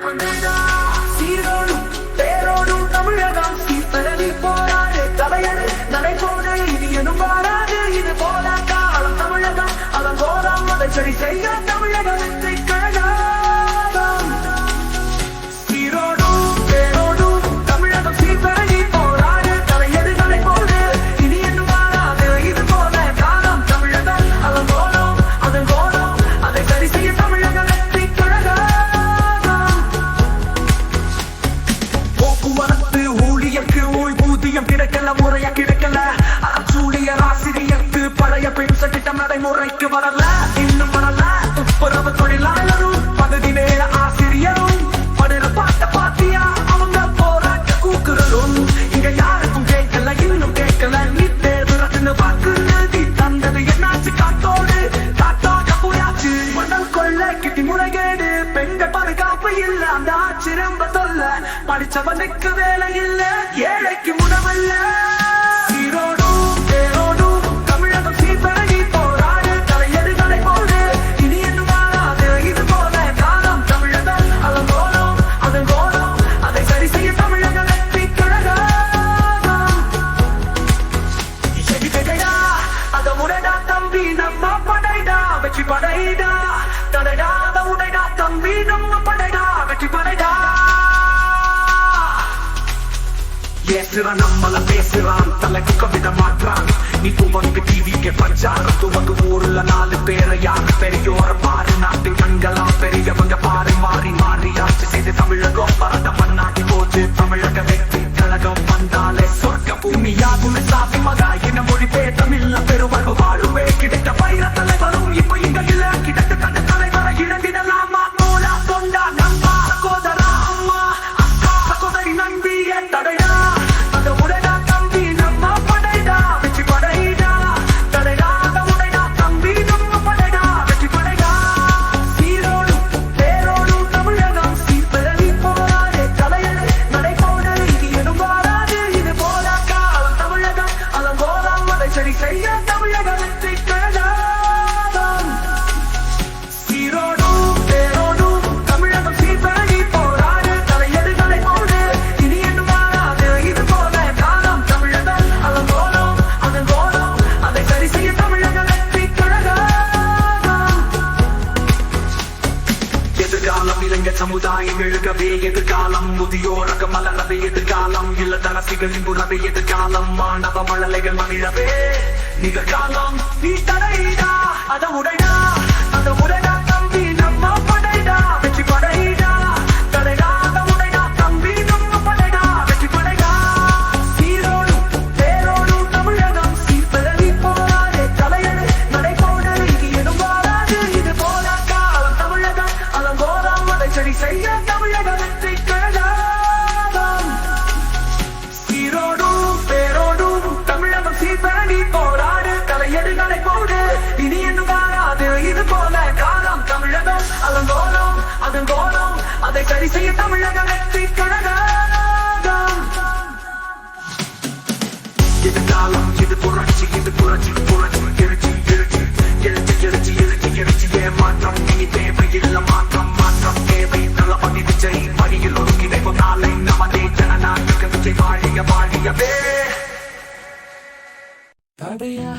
அண்ணா சீரோடும் பேரோடும் தமிழகம். சீர்பரவி போராடு தலையடு நடைபோடு இது எனும் வாராது இது போல காலம் தமிழகம் அதன் போதாம் அதை சரி செய்ய பழைய பென்ஷன் திட்டம் நடைமுறைக்கு வரல இன்னும் வரல துப்புரவு தொழிலாளரும் பகுதி நேர ஆசிரியரும் படுற பாட்ட பாத்தியா? அவங்க போராட்ட கூக்குறலும் இங்க யாருக்கும் கேட்கல? இன்னும் கேட்கல. நீ தேர்வு ரத்துன்னு வாக்கு தந்தது என்னாச்சு காத்தோடு காத்தோட போயாச்சு மணல் கொள்ள கிட்டி முறைகேடு பெண்கள் பாதுகாப்பு இல்ல. அந்த ஆட்சி ரொம்ப தொல்ல படிச்சவனுக்கு வேலை இல்ல ஏழைக்கு உணவல்ல படைடா தடைடா தவுடைடா தம்பி நம்ம படைடா வெற்றி படைடா ஏசுறான் நம்மள பேசுறான் தலைக்கு கவிதை மாற்றான். நீ துவங்கு டிவிக்கு பஞ்சாரம் துவங்கு ஊர்ல நாலு பேரை யாரு பெரியோர பாரு. நாட்டு கண்களா பெரியவங்க பாரு மாறி மாறி ஆட்சி செய்து தமிழகம் பரத மண்ணாட்டி போச்சு தமிழக எதிர்காலம் இளைஞர் சமுதாயம் எழுகவே எதிர்காலம். முதியோரக மலரவே எதிர்காலம். இல்லத்தரசிகளின் புறவே எதிர்காலம். மாணவ மழலைகள் மகிழவே நிகழ்காலம். நீ தடைடா அத உடைடா அத உடைடா. அதை சரி செய்ய தமிழக வெற்றி கழகம் இது காலம் இது புரட்சி இது புரட்சி புரட்சி எழுச்சி எழுச்சி எழுச்சி எழுச்சி எழுச்சி எழுச்சி ஏமாற்றம். இனி இல்ல மாற்றம் மாற்றம் தேவை. தளபதி விஜய் வழியில் ஒரு கிடைப்பு நாளை நமதே ஜனநாயக விஜய். வாழிய வாழியவே தடையா?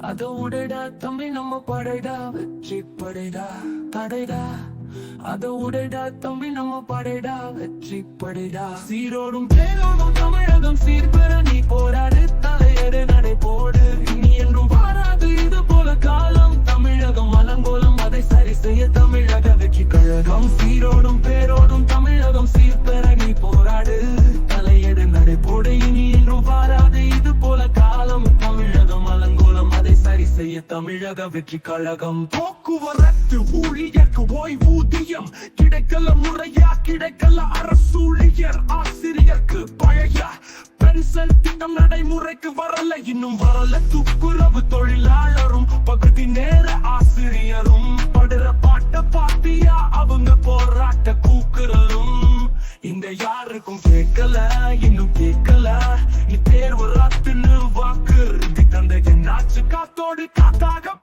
அத உடைடா தம்பி நம்ம படைடா. வெற்றி படைடா. தடைடா? அத உடைடா தம்பி நம்ம படைடா வெற்றி படைடா. சீரோடும் பேரோடும் தமிழகம் சீர்பெற நீ போராடு தலையடு நடை போடு. தமிழக வெற்றி கழகம். போக்குவரத்து ஊழியர்க்கு ஓய்வூதியம். கிடைக்கல முறையா கிடைக்கல அரசூழியர். ஆசிரியர்க்கு பழைய பென்ஷன் திட்டம் நடைமுறைக்கு வரல. இன்னும் வரல. துப்புரவு தொழிலாளரும் பகுதி நேர ஆசிரியரும். படுற பாட்ட பாத்தியா அவங்க போராட்ட கூக்குறலும் இந்த யாருக்கும் கேட்கல இன்னும் கேட்கல.